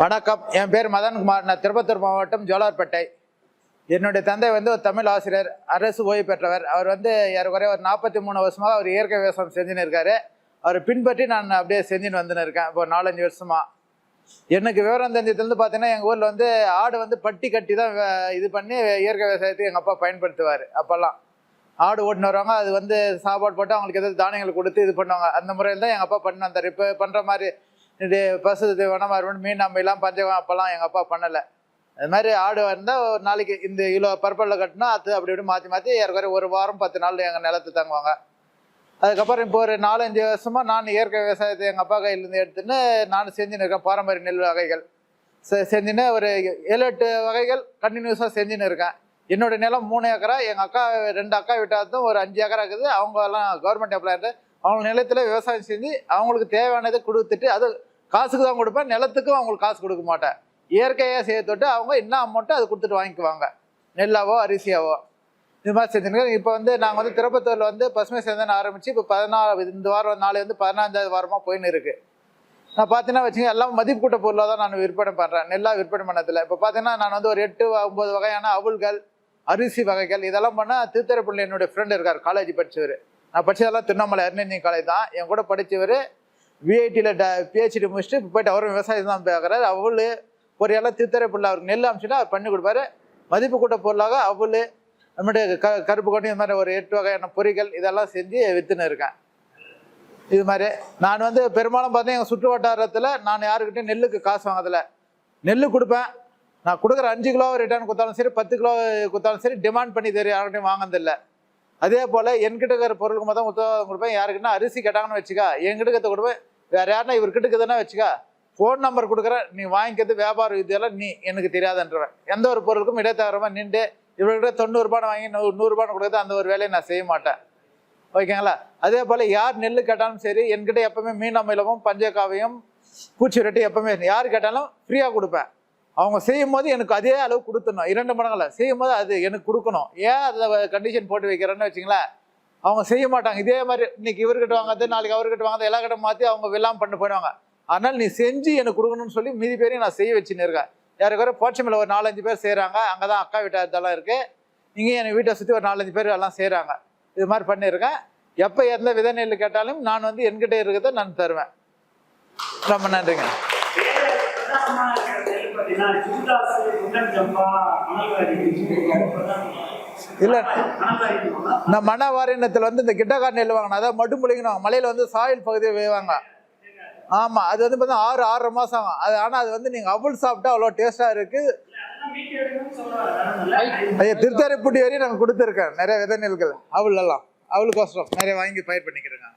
வணக்கம். என் பேர் மதன்குமார். நான் திருப்பத்தூர் மாவட்டம் ஜோலார்பேட்டை. என்னுடைய தந்தை வந்து ஒரு தமிழ் ஆசிரியர் அரசு ஓய்வு பெற்றவர். அவர் வந்து ஏறக்குறைய ஒரு நாற்பத்தி மூணு வருஷமாக அவர் இயற்கை விவசாயம் செஞ்சுன்னு இருக்காரு. அவர் பின்பற்றி நான் அப்படியே செஞ்சுன்னு வந்துன்னு இருக்கேன். இப்போ நாலஞ்சு வருஷமா. எனக்கு விவரம் தெரிஞ்சதுலேருந்து பார்த்தீங்கன்னா எங்கள் ஊரில் வந்து ஆடு வந்து பட்டி கட்டி தான் இது பண்ணி இயற்கை விவசாயத்தை எங்கள் அப்பா பயன்படுத்துவார் அப்போல்லாம். ஆடு ஓட்டுன்னு வருவாங்க. அது வந்து சாப்பாடு போட்டு அவங்களுக்கு எதாவது தானியங்கள் கொடுத்து இது பண்ணுவாங்க. அந்த முறையில் தான் எங்கள் அப்பா பண்ணி வந்தார். இப்போ பண்ணுற மாதிரி பசு வனமாக இருக்கணும் மீன் நம்ம எல்லாம் பஞ்சகம் அப்போல்லாம் எங்கள் அப்பா பண்ணலை. அது மாதிரி ஆடு வந்தால் ஒரு நாளைக்கு இந்த கிலோ பர்பலில் கட்டினா அது அப்படி இப்படி மாற்றி மாற்றி ஏற்கனவே ஒரு வாரம் பத்து நாள் எங்கள் நிலத்து தங்குவாங்க. அதுக்கப்புறம் இப்போ ஒரு நாலஞ்சு வருஷமா நான் இயற்கை விவசாயத்தை எங்கள் அப்பா கையிலேருந்து எடுத்துன்னு நான் செஞ்சுன்னு இருக்கேன் பாரம்பரிய நெல் வகைகள். செ செஞ்சுன்னு ஒரு ஏழு எட்டு வகைகள் கண்டினியூஸாக செஞ்சுன்னு இருக்கேன். என்னோட நிலம் மூணு ஏக்கரா எங்கள் அக்கா ரெண்டு அக்கா விட்டாதும் ஒரு அஞ்சு ஏக்கரா இருக்குது. அவங்க எல்லாம் கவர்மெண்ட் எம்ப்ளாயிட்டு அவங்க நிலத்தில் விவசாயம் செஞ்சு அவங்களுக்கு தேவையானதை கொடுத்துட்டு அது காசுக்கு தான் கொடுப்பேன் நிலத்துக்கும் அவங்களுக்கு காசு கொடுக்க மாட்டேன். இயற்கையாக செய்ய தொட்டு அவங்க என்ன அமௌண்ட்டோ அதை கொடுத்துட்டு வாங்கிக்குவாங்க. நெல்லாவோ அரிசியாவோ. இது மாதிரி செஞ்சுருக்கோம் இப்போ வந்து நாங்கள் வந்து திருப்பத்தூரில் வந்து பசுமை சேந்தன் ஆரம்பித்து இப்போ பதினாறு இந்த வாரம் நாளை வந்து பதினஞ்சாவது வாரமாக போயின்னு இருக்குது நான் பார்த்தீங்கன்னா வச்சுங்க எல்லாம் மதிப்பு கூட்ட பொருளாக தான் நான் விற்பனை பண்ணுறேன் நெல்லாக விற்பனை பண்ணதில்லை இப்போ பார்த்தீங்கன்னா நான் வந்து ஒரு எட்டு ஒம்பது வகையான அவுள்கள் அரிசி வகைகள் இதெல்லாம் பண்ணால் திருத்தரப்பள்ளி என்னுடைய ஃப்ரெண்டு இருக்கார் காலேஜ் படிச்சவர். நான் படித்ததெல்லாம் திருவண்ணாமலை அருணி காலேஜ் தான். என் கூட படித்தவர் விஐடியில் ட பிஹெச்டி முடிச்சுட்டு இப்போ போயிட்டு அவரும் விவசாயம் தான் பார்க்குறாரு. அவள் தித்தறை பிள்ளை அவருக்கு நெல் அமிச்சுன்னா அவர் பண்ணி கொடுப்பாரு. மதிப்பு கூட்ட பொருளாக அவல் நம்முடைய க கருப்பு கொண்டு இது மாதிரி ஒரு எட்டு வகையான பொரிகள் இதெல்லாம் செஞ்சு விற்றுன்னு இருக்கேன் இது மாதிரி நான் வந்து பெரும்பாலும் பார்த்தீங்கன்னா எங்கள் சுற்று வட்டாரத்தில் நான் யாருக்கிட்டையும் நெல்லுக்கு காசு வாங்கதில்ல நெல் கொடுப்பேன். நான் கொடுக்குற அஞ்சு கிலோ ரிட்டர்ன் கொடுத்தாலும் சரி பத்து கிலோ கொடுத்தாலும் சரி டிமாண்ட் பண்ணி தெரியும் யார்கிட்டையும் வாங்கினதில்லை. அதே போல் என்கிட்ட இருக்கிற பொருளுக்கு மொத்தம் உத்தரவாதம் கொடுப்பேன். யாருக்குன்னா அரிசி கேட்டாங்கன்னு வச்சுக்கா. என்கிட்ட இருக்கிறத கொடுப்பேன். வேறு யாருன்னா இவர்கிட்ட இருக்குதுன்னா வச்சுக்கா. ஃபோன் நம்பர் கொடுக்குற நீ வாங்கிக்கிறது வியாபார வித்தியெல்லாம் நீ எனக்கு தெரியாதுன்றவன். எந்த ஒரு பொருளுக்கும் இடைத்தரமாக நின்று இவர்கிட்ட தொண்ணூறுபான்னு வாங்கி நூறு நூறுரூபான்னு கொடுக்குறது அந்த ஒரு வேலையை நான் செய்ய மாட்டேன். ஓகேங்களா? அதே போல் யார் நெல் கேட்டாலும் சரி என்கிட்ட எப்பவுமே மீன் அமிலமும் பஞ்சக்காவையும் பூச்சி விரட்டி எப்பவுமே யார் கேட்டாலும் ஃப்ரீயாக கொடுப்பேன். அவங்க செய்யும் போது எனக்கு அதே அளவு கொடுத்துடணும். இரண்டு மடங்குல செய்யும் போது அது எனக்கு கொடுக்கணும். ஏன் அதில் கண்டிஷன் போட்டு வைக்கிறேன்னு வச்சுங்களேன். அவங்க செய்ய மாட்டாங்க. இதே மாதிரி இன்னைக்கு இவர்கிட்ட வாங்காது நாளைக்கு அவர்கிட்ட வாங்காது எல்லா கிட்ட மாற்றி அவங்க வெள்ளாம பண்ண போயிடுவாங்க. அதனால் நீ செஞ்சு எனக்கு கொடுக்கணும்னு சொல்லி மீதி பேரையும் நான் செய்ய வச்சுன்னு இருக்கேன். யாருக்கு போச்சமில்ல ஒரு நாலஞ்சு பேர் செய்கிறாங்க அங்கே தான் அக்கா வீட்டார்த்தெல்லாம் இருக்குது இங்கேயும் என் வீட்டை சுற்றி ஒரு நாலஞ்சு பேர் எல்லாம் செய்கிறாங்க இது மாதிரி பண்ணியிருக்கேன். எப்போ எந்த வித நெல் கேட்டாலும் நான் வந்து என்கிட்ட இருக்கிறத நான் தருவேன். ரொம்ப நன்றிங்க. பார்த்தீங்கன்னா. இல்லை? இந்த மன வந்து இந்த கிட்டக்கார் நெல் வாங்கணும் அதாவது மட்டு முழிக்கணும் மலையில் வந்து சாயில் பகுதியை வேவாங்க ஆமாம் அது வந்து பார்த்தா ஆறு ஆறரை மாதம் ஆகும். அது ஆனால் அது வந்து நீங்கள் அவள் சாப்பிட்டா அவ்வளோ டேஸ்ட்டாக இருக்குது. ஐயா திருத்தாரைப்பூட்டி வரையும் நாங்கள் கொடுத்துருக்கேன். நிறைய விதை நெல்கள். அவள் எல்லாம் அவளுக்கோசரம் நிறைய வாங்கி பயிர் பண்ணிக்கிறேங்க